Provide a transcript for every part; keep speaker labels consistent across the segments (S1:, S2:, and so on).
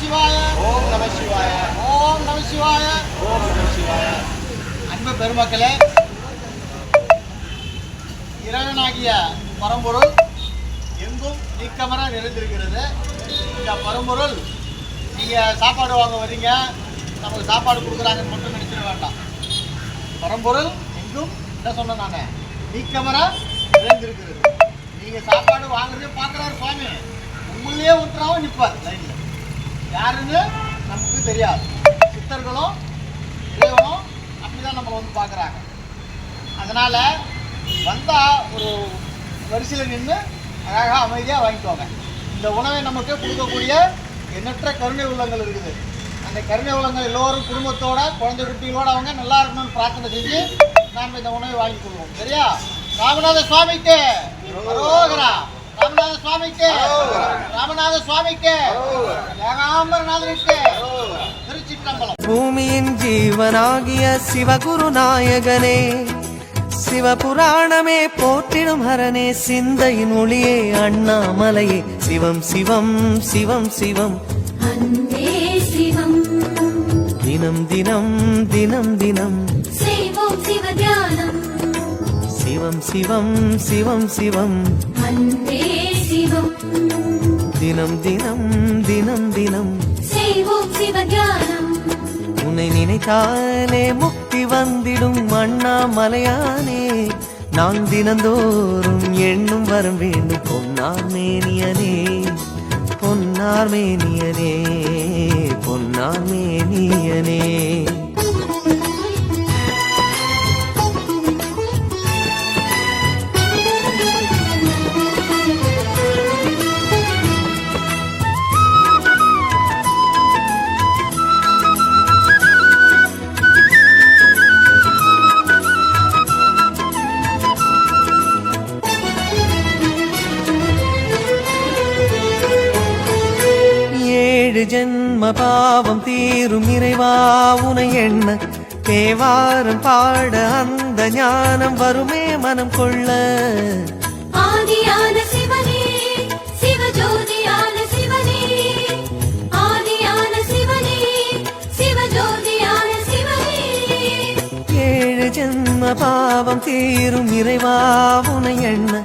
S1: சிவாய
S2: ஓம் நம சிவாய
S1: ஓம் நம சிவாய
S2: ஓம் நம சிவாய
S1: அன்பு பெருமக்களே இறைவனாகிய பரம்பொருள் எங்கும் நீக்கமர நிறைந்திருக்கிறது. இந்த பரம்பொருள் நீங்கள் சாப்பாடு வாங்க வர்றீங்க. நமக்கு சாப்பாடு கொடுக்குறாங்கன்னு மட்டும் நினைச்சிட வேண்டாம். பரம்பொருள் எங்கும் என்ன சொன்னேன் நான்? நீக்கமர நிறைந்திருக்கிறது. நீங்கள் சாப்பாடு வாங்குறதே யாருன்னு நமக்கு தெரியாது. சித்தர்களும் இறைவனும் அப்படிதான் நம்மளை வந்து பார்க்குறாங்க. அதனால் வந்தால் ஒரு வரிசையில் நின்று அழகாக அமைதியாக வாங்கிக்கோங்க. இந்த உணவை நமக்கு கொடுக்கக்கூடிய எண்ணற்ற கருணை உள்ளங்கள் இருக்குது. அந்த கருணை உள்ளங்கள் எல்லோரும் குடும்பத்தோட குழந்தை குட்டிகளோட அவங்க நல்லா இருக்கணும்னு பிரார்த்தனை செஞ்சு நாம் இந்த உணவை வாங்கி கொள்வோம். சரியா? ராமநாத சுவாமிக்கு. ரோகரா ராமநாத சுவாமிக்கு ராமநாத சுவாமிக்கு ஏகாம்பரநாதனுக்கு திருச்சிற்றம்பலம்.
S3: பூமியின் ஜீவனாகிய சிவகுரு நாயகனே சிவபுராணமே போற்றிடும் ஹரனே சிந்தையின் ஒளியே அண்ணாமலையே. சிவம் சிவம் சிவம் சிவம். தினம் தினம் தினம் தினம். சிவம் சிவம் சிவம் சிவம்
S4: அன்பே சிவம்
S3: தினம் தினம் தினம் தினம்.
S4: செய்வோம் சிவ தியானம்
S3: உன்னை நினைத்தாலே முக்தி வந்திடும் அண்ணாமலையானே. நான் தினந்தோறும் எண்ணும் வரம் வேண்டும் பொன்னார் மேனியனே பொன்னார் ஏழு ஜென்ம பாவம் தீரும் இறைவா உனை எண்ண. தேவாரம் பாட அந்த ஞானம் வருமே மனம் கொள்ள.
S4: ஆதியான சிவனே சிவஜோதியான சிவனே. ஆதியான சிவனே சிவஜோதியான சிவனே.
S3: ஏழு ஜென்ம பாவம் தீரும் இறைவா உனை எண்ண.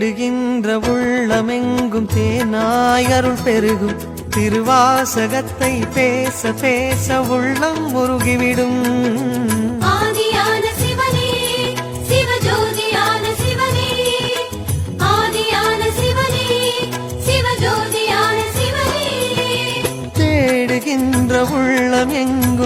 S3: தேடுகின்ற உள்ளமெங்கும் தேனாய் அருள் பெருகும். திருவாசகத்தை பேச பேச உள்ளம் முருகிவிடும் தேடுகின்ற உள்ளம் எங்கும்